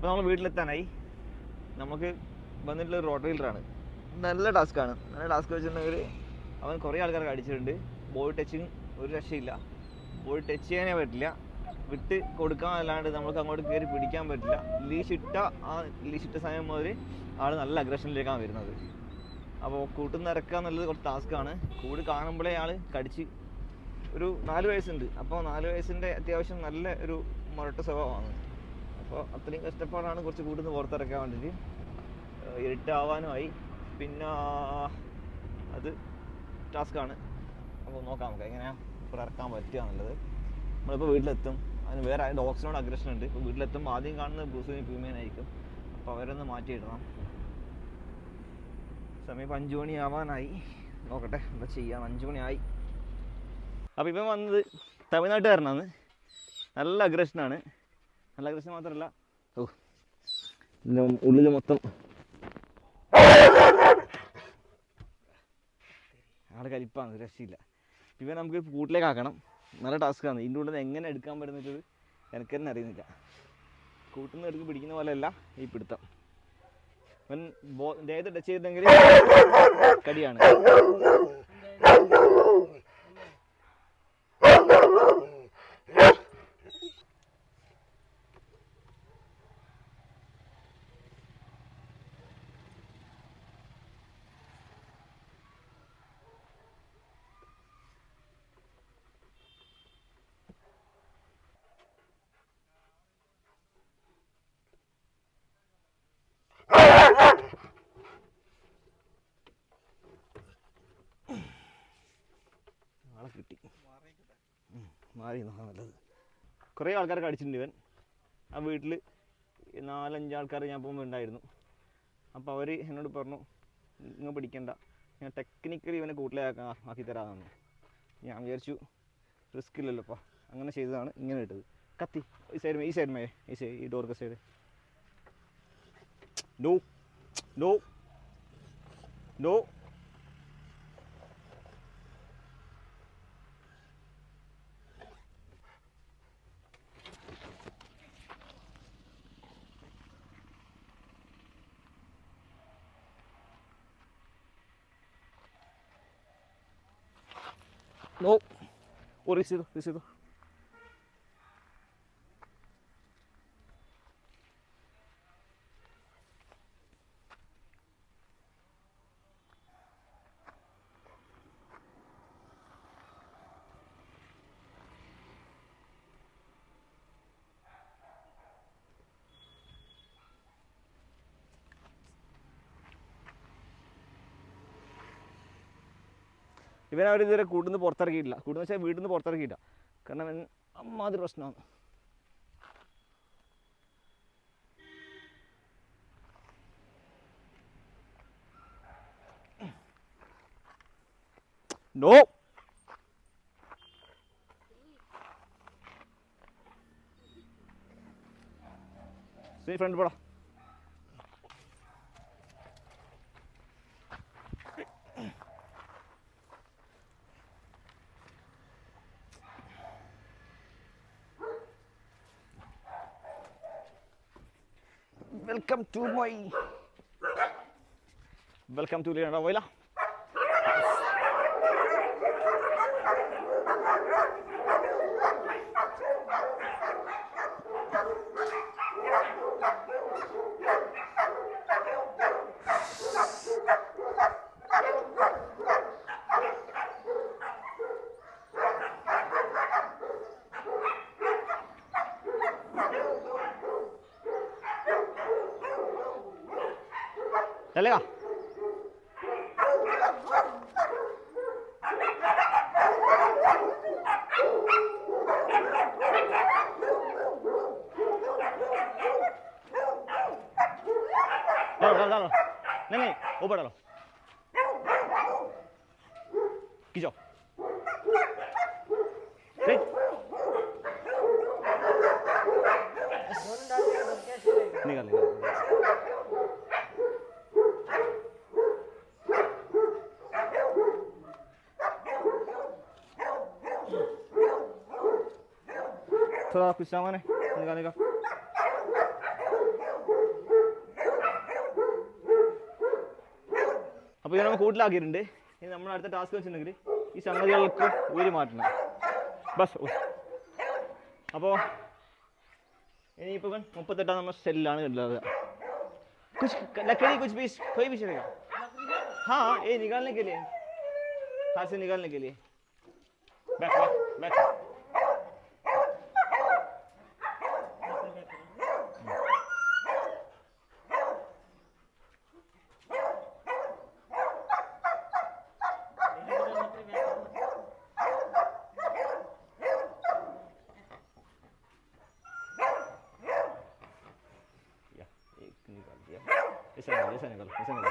അപ്പോൾ നമ്മൾ വീട്ടിലെത്താനായി. നമുക്ക് വന്നിട്ടുള്ള റോഡ് വീലറാണ് നല്ല ആണ്. നല്ല ടാസ്ക് വെച്ചിട്ടുണ്ടെങ്കിൽ അവൻ കുറേ ആൾക്കാർക്ക് അടിച്ചിട്ടുണ്ട് ബോൾ ടച്ചിങ് ഒരു രക്ഷയില്ല. ബോൾ ടച്ച് ചെയ്യാനേ പറ്റില്ല. വിട്ട് കൊടുക്കാൻ അല്ലാണ്ട് നമുക്ക് അങ്ങോട്ട് കയറി പിടിക്കാൻ പറ്റില്ല. ലീഷിട്ട ആ ലീഷിട്ട സമയം മുതൽ ആൾ നല്ല അഗ്രഷനിലേക്കാണ് വരുന്നത്. അപ്പോൾ കൂട്ടുനിരക്കുക എന്നുള്ളത് കുറച്ച് ടാസ്ക്കാണ് കൂട് കാണുമ്പോഴേ ആൾ കടിച്ച് ഒരു നാല് വയസ്സുണ്ട്. അപ്പോൾ നാല് വയസ്സിന്റെ അത്യാവശ്യം നല്ല ഒരു മുരട്ട സ്വഭാവമാണ്. അപ്പോൾ അത്രയും കഷ്ടപ്പാടാണ് കുറച്ച് കൂടുതൽ പുറത്തിറക്കാൻ വേണ്ടിയിട്ട്. ഇരുട്ടാവാനുമായി. പിന്നെ അത് ടാസ്ക്കാണ്. അപ്പോൾ നോക്കാം നമുക്ക് എങ്ങനെയാണ് ഇപ്പോൾ ഇറക്കാൻ പറ്റുക എന്നുള്ളത്. നമ്മളിപ്പോൾ വീട്ടിലെത്തും. അതിന് വേറെ ഡോഗ്സിനോട് അഗ്രഷൻ ഉണ്ട്. ഇപ്പോൾ വീട്ടിലെത്തുമ്പോൾ ആദ്യം കാണുന്നത് ബ്രൂസിന് പ്യൂമിയനായിരിക്കും അപ്പോൾ അവരൊന്ന് മാറ്റിയിടണം. സമയം അഞ്ചു മണി ആവാനായി നോക്കട്ടെ എന്താ ചെയ്യാം. അഞ്ചു മണിയായി അപ്പോൾ ഇപ്പം വന്നത് തമിഴ്നാട്ടുകാരനാണ്. നല്ല അഗ്രഷനാണ് നല്ല കൃഷി മാത്രമല്ല ഓ ഉള്ളിൽ മൊത്തം ആടെ കലിപ്പാണ് രക്ഷയില്ല. ഇവ നമുക്ക് കൂട്ടിലേക്ക് ആക്കണം. നല്ല ടാസ്ക് ആണ്. ഇതിന്റെ ഉള്ളിൽ നിന്ന് എങ്ങനെ എടുക്കാൻ പറ്റുന്നത് എനിക്ക് തന്നെ അറിയുന്നില്ല. കൂട്ടുന്ന എടുക്ക് പിടിക്കുന്ന പോലെയല്ല ഈ പിടുത്തം. ഇവൻ ബോ ദേഹത്ത് ടച്ച് ചെയ്തെങ്കിൽ കടിയാണ് ആളെ കിട്ടി ഉം, മാറി നോക്കാൻ നല്ലത്. കുറേ ആൾക്കാരൊക്കെ അടിച്ചിട്ടുണ്ട് ഇവൻ. ആ വീട്ടിൽ നാലഞ്ച് ആൾക്കാർ ഞാൻ പോകുമ്പോൾ ഉണ്ടായിരുന്നു. അപ്പോൾ അവർ എന്നോട് പറഞ്ഞു നിങ്ങൾ പിടിക്കണ്ട. ഞാൻ ടെക്നിക്കലി ഇവനെ കൂട്ടിലാക്കാൻ ആക്കി തരാമെന്ന്. ഞാൻ വിചാരിച്ചു റിസ്ക് ഇല്ലല്ലോ അപ്പോൾ അങ്ങനെ ചെയ്തതാണ് ഇങ്ങനെ ഇട്ടത്. കത്തി. ഈ സൈഡ് ഈ സൈഡ് മേ ഈ സൈഡ് ഈ ഡോർക്ക് side no no no Nope. O, oh, reach dito, reach dito. ഇവൻ അവർ ഇതുവരെ കൂട്ടിൽ നിന്ന് പുറത്തിറക്കിയിട്ടില്ല. കൂട്ടെന്ന് വെച്ചാൽ വീട്ടിൽ നിന്ന് പുറത്തിറക്കിയില്ല കാരണം അവൻ അമ്മാതിരി പ്രശ്നമാണ്. നോ ഫ്രണ്ട് പോടാ. welcome to my welcome to Leonardo Vela. चलेगा डालो डालो डालो नहीं नहीं ऊपर डालो खींचो ठीक निकाल निकाल Tuna kusamane. Nika nika. അപ്പോൾ ഇവനെ നമ്മൾ കൂട്ടിലാക്കിയിട്ടുണ്ട് ഇനി നമ്മൾ അടുത്ത ടാസ്ക് വെച്ചിട്ടുണ്ടെങ്കിൽ ഈ സംഗതികൾക്ക് ഊരി മാറ്റണം. ബസ് അപ്പോൾ ഇനിയിപ്പോൾ മുപ്പത്തെട്ടാം നമ്മൾ സെല്ലാണ് ഉള്ളത് कुछ लकड़ी कुछ भी कोई भी चलेगा हाँ ये निकालने के लिए हाथ निकालने के लिए बैठ बैठ এসে গেল এসে গেল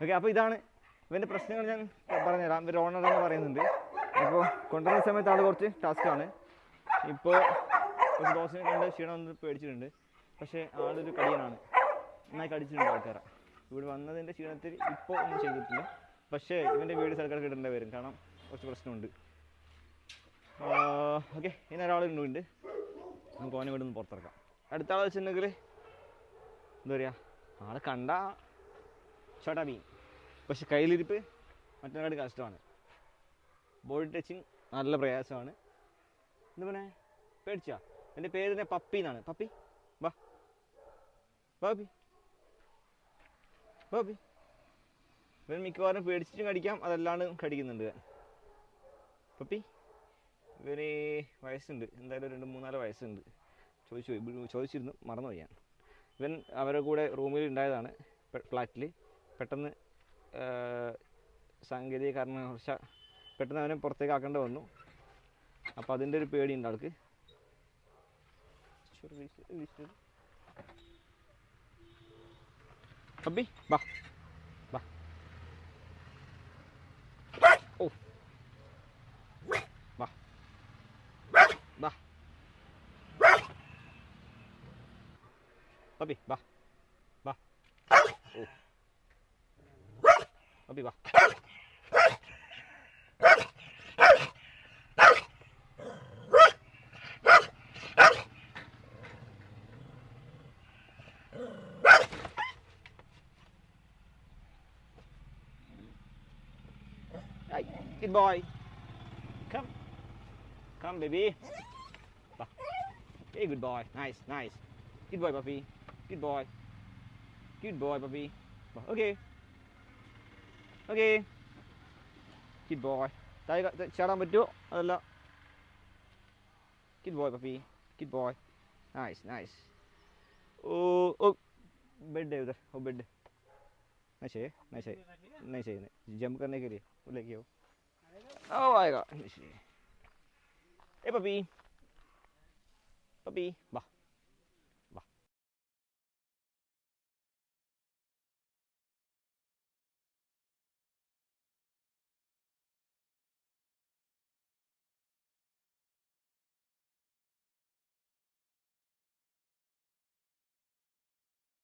ഓക്കെ അപ്പോൾ ഇതാണ് ഇവന്റെ പ്രശ്നങ്ങൾ ഞാൻ പറഞ്ഞുതരാം. ഇവർ എന്ന് പറയുന്നുണ്ട്. അപ്പോൾ കൊണ്ടുവരുന്ന സമയത്ത് ആൾ കുറച്ച് ടാസ്ക്കാണ് ഇപ്പോൾ ഒരു ദോശനെ കണ്ട് ക്ഷീണം പേടിച്ചിട്ടുണ്ട്. പക്ഷേ ആളൊരു കടിയനാണ്. നന്നായി കടിച്ചിട്ടുണ്ട് ആൾക്കാരെ. ഇവിടെ വന്നതിന്റെ ക്ഷീണത്തിൽ ഇപ്പോൾ ഒന്നും ചെയ്തിട്ടില്ല. പക്ഷേ ഇവന്റെ വീട് സർക്കാർ കിട്ടേണ്ട വരും കാരണം കുറച്ച് പ്രശ്നമുണ്ട്. ഓക്കെ ഇനി ഒരാൾ ഉണ്ട്. നമുക്ക് ഓനെ ഇവിടെ നിന്ന് പുറത്തിറക്കാം. അടുത്ത ആൾ വെച്ചിട്ടുണ്ടെങ്കിൽ എന്താ പറയുക ആളെ കണ്ട ഷോട്ടാ മീൻ. പക്ഷെ കയ്യിലിരിപ്പ് മറ്റൊരാട് കഷ്ടമാണ്. ബോഡി ടച്ചിങ് നല്ല പ്രയാസമാണ്. എന്താ പറഞ്ഞേ പേടിച്ചാ? എന്റെ പേര് തന്നെ പപ്പി എന്നാണ്. പപ്പി? വാ. Baby puppy. ഇവൻ മിക്കവാറും പേടിച്ചിട്ടും കടിക്കാം അതല്ലാണ്ട് കടിക്കുന്നുണ്ട് പപ്പി? ഇവന് വയസ്സുണ്ട്. എന്തായാലും രണ്ട് മൂന്നാൽ വയസ്സുണ്ട്. ചോദിച്ചു ചോദിച്ചിരുന്നു. മറന്നുപോയി ഞാൻ. ഇവൻ അവരുടെ കൂടെ റൂമിൽ ഉണ്ടായതാണ് ഫ്ലാറ്റിൽ പെട്ടെന്ന് സാങ്കേതിക കാരണവശ പെട്ടെന്ന് അവനെ പുറത്തേക്ക് ആക്കേണ്ടി വന്നു. അപ്പോൾ അതിന്റെ ഒരു പേടി ഉണ്ട് ആൾക്ക് അബി ബാ ബാ. ഓ. ബാ. Abi bak. Hey, good boy. Come. Come, baby. Bak. Hey, good boy. Nice, nice. Good boy, puppy. Good boy. Good boy, puppy. Okay. Okay. Good boy. താഴെ ക- ത- ചാടാൻ പറ്റുമോ അതല്ല kid boy puppy kid boy nice nice ഓ ഓ bed है उधर वो bed नहीं चाहिए नहीं चाहिए नहीं चाहिए नहीं जंप करने के लिए वो लेके आओ ओ आएगा नहीं चाहिए ए पपी पपी वाह